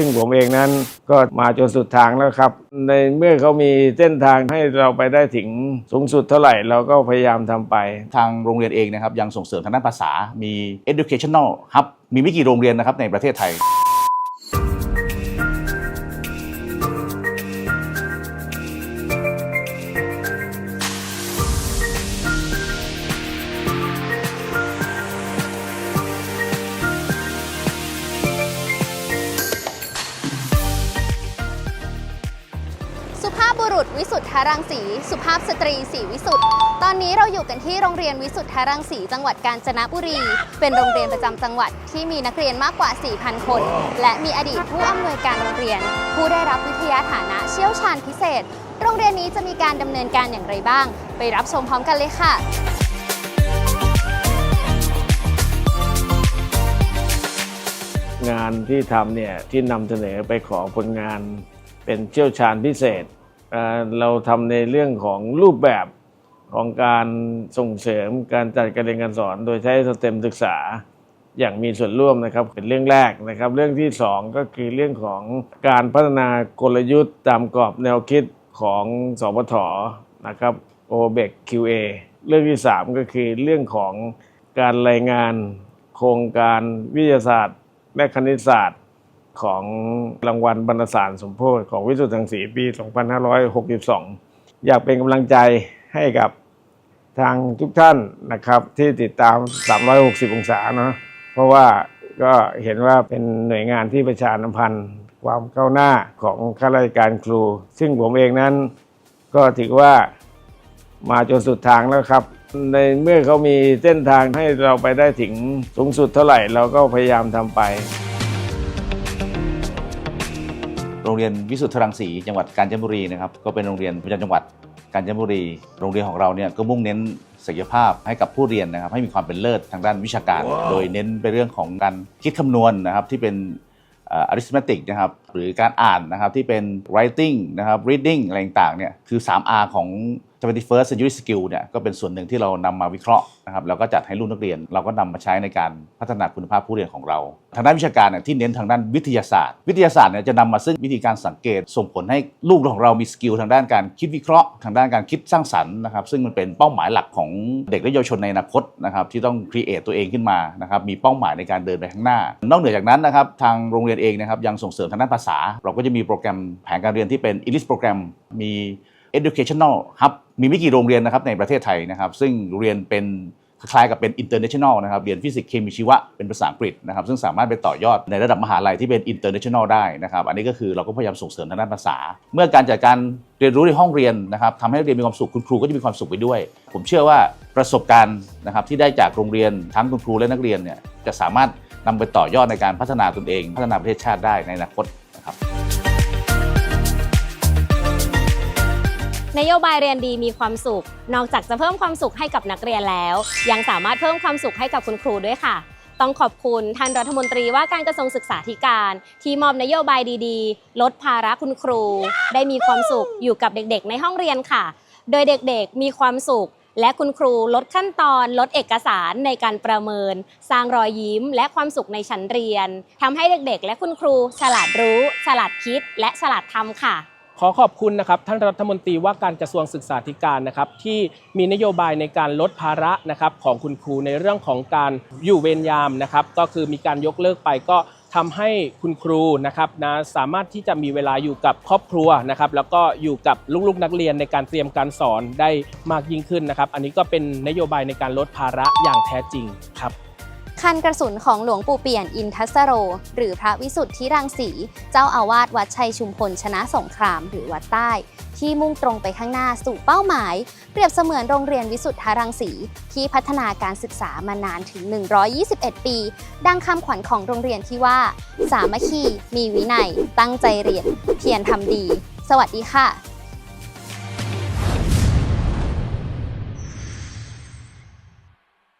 ซึ่งผมเองนั้นก็มาจนสุดทางแล้วครับ ในเมื่อเขามีเส้นทางให้เราไปได้ถึงสูงสุดเท่าไหร่เราก็พยายามทำไป ทางโรงเรียนเองนะครับยังส่งเสริมทางด้านภาษา มี educational hub มีไม่กี่โรงเรียนนะครับในประเทศไทย วิสุทธารังสี สุภาพสตรีสีวิสุทธ์ตอนนี้เราอยู่กันที่โรงเรียนวิสุทธารังสี จังหวัดกาญจนบุรี เป็นโรงเรียนประจำจังหวัดที่มีนักเรียนมากกว่า 4,000 คน และมีอดีตผู้อำนวยการโรงเรียน ผู้ได้รับวิทยาฐานะเชี่ยวชาญพิเศษ โรงเรียนนี้จะมีการดำเนินการอย่างไรบ้าง ไปรับชมพร้อมกันเลยค่ะงานที่ทำเนี่ยที่นำเสนอไปขอผลงานเป็นเชี่ยวชาญพิเศษ เราทำในเรื่องของรูปแบบของการส่งเสริมการจัดการเรียนการสอน โดยใช้สเต็มศึกษาอย่างมีส่วนร่วมนะครับเป็นเรื่องแรกนะครับ เรื่องที่สองก็คือเรื่องของการพัฒนากลยุทธ์ตามกรอบแนวคิดของสปทนะครับ o b e c QA เรื่องที่สามก็คือเรื่องของการรายงานโครงการวิทยาศาสตร์ และคณิตศาสตร์ ของรางวัลบรรณสารสมโพธิของวิสุทธิ์ทางศรีปี 2562 อยากเป็นกำลังใจให้กับทางทุกท่านนะครับที่ติดตาม 360 องศาเนาะเพราะว่าก็เห็นว่าเป็นหน่วยงานที่ประชาสัมพันธ์ความก้าวหน้าของข้าราชการครู ซึ่งผมเองนั้นก็ถือว่ามาจนสุดทางแล้วครับ ในเมื่อเขามีเส้นทางให้เราไปได้ถึงสูงสุดเท่าไหร่ เราก็พยายามทำไป โรงเรียนวิสุทธรังสีจังหวัดกาญจนบุรีนะครับก็เป็นโรงเรียนประจำจังหวัดกาญจนบุรี โรงเรียนของเราเนี่ยก็มุ่งเน้นศักยภาพให้กับผู้เรียนนะครับให้มีความเป็นเลิศทางด้านวิชาการ โดยเน้นไปเรื่องของการคิดคำนวณนะครับที่เป็นเอ่อ arithmetic นะครับ หรือการอ่านนะครับที่เป็น writing นะครับ reading อะไรต่างเนี่ยคือ 3R ของ 21st century skill เนี่ยก็เป็นส่วนหนึ่งที่เรานำมาวิเคราะห์นะครับแล้วก็จัดให้ลูกนักเรียน เราก็นำมาใช้ในการพัฒนาคุณภาพผู้เรียนของเรา ทางด้านวิชาการเนี่ยที่เน้นทางด้านวิทยาศาสตร์ วิทยาศาสตร์เนี่ยจะนำมาซึ่งวิธีการสังเกต ส่งผลให้ลูกของเรามีสกิลทางด้านการคิดวิเคราะห์ ทางด้านการคิดสร้างสรรค์นะครับซึ่งมันเป็นเป้าหมายหลักของเด็กและเยาวชนในอนาคตนะครับที่ต้องครีเอทตัวเองขึ้นมานะครับมีเป้าหมายในการเดินไปข้างหน้านอกเหนือจากนั้นนะครับทางโรงเรียนเองนะครับยังส่งเสริมทางด้านภาษา เราก็จะมีโปรแกรมแผนการเรียนที่เป็น English โปรแกรมมี educational hub มีไม่กี่โรงเรียนนะครับในประเทศไทยนะครับซึ่งเรียนเป็นคล้ายๆกับเป็น international นะครับเรียนฟิสิกส์เคมีชีวะเป็นภาษาอังกฤษนะครับซึ่งสามารถไปต่อยอดในระดับมหาลัยที่เป็น international ได้นะครับอันนี้ก็คือเราก็พยายามส่งเสริมทางด้านภาษา เมื่อการจัดการเรียนรู้ในห้องเรียนนะครับทำให้นักเรียนมีความสุขคุณครูก็จะมีความสุขไปด้วย ผมเชื่อว่าประสบการณ์นะครับที่ได้จากโรงเรียนทั้งคุณครูและนักเรียนเนี่ยจะสามารถนำไปต่อยอดในการพัฒนาตนเอง พัฒนาประเทศชาติได้ในอนาคต นโยบายเรียนดีมีความสุข นอกจากจะเพิ่มความสุขให้กับนักเรียนแล้ว ยังสามารถเพิ่มความสุขให้กับคุณครูด้วยค่ะ ต้องขอบคุณท่านรัฐมนตรีว่าการกระทรวงศึกษาธิการ ที่มอบนโยบายดีๆ ลดภาระคุณครู ได้มีความสุขอยู่กับเด็กๆ ในห้องเรียนค่ะ โดยเด็กๆมีความสุขและคุณครูลดขั้นตอนลดเอกสารในการประเมิน สร้างรอยยิ้ม และความสุขในชั้นเรียนทำให้เด็กๆ และคุณครู ฉลาดรู้ ฉลาดคิด และฉลาดทำค่ะ ขอขอบคุณนะครับท่านรัฐมนตรีว่าการกระทรวงศึกษาธิการนะครับที่มีนโยบายในการลดภาระนะครับของคุณครูในเรื่องของการอยู่เวรยามนะครับก็คือมีการยกเลิกไปก็ทำให้คุณครูนะครับนะสามารถที่จะมีเวลาอยู่กับครอบครัวนะครับแล้วก็อยู่กับลูกๆนักเรียนในการเตรียมการสอนได้มากยิ่งขึ้นนะครับ อันนี้ก็เป็นนโยบายในการลดภาระอย่างแท้จริงครับ คันกระสุนของหลวงปู่เปี่ยนอินทัสโร หรือพระวิสุทธิรังสี เจ้าอาวาสวัดชัยชุมพลชนะสงครามหรือวัดใต้ ที่มุ่งตรงไปข้างหน้าสู่เป้าหมาย เปรียบเสมือนโรงเรียนวิสุทธารังสี ที่พัฒนาการศึกษามานานถึง 121 ปี ดังคำขวัญของโรงเรียนที่ว่า สามัคคี มีวินัย ตั้งใจเรียน เพียรทำดี สวัสดีค่ะ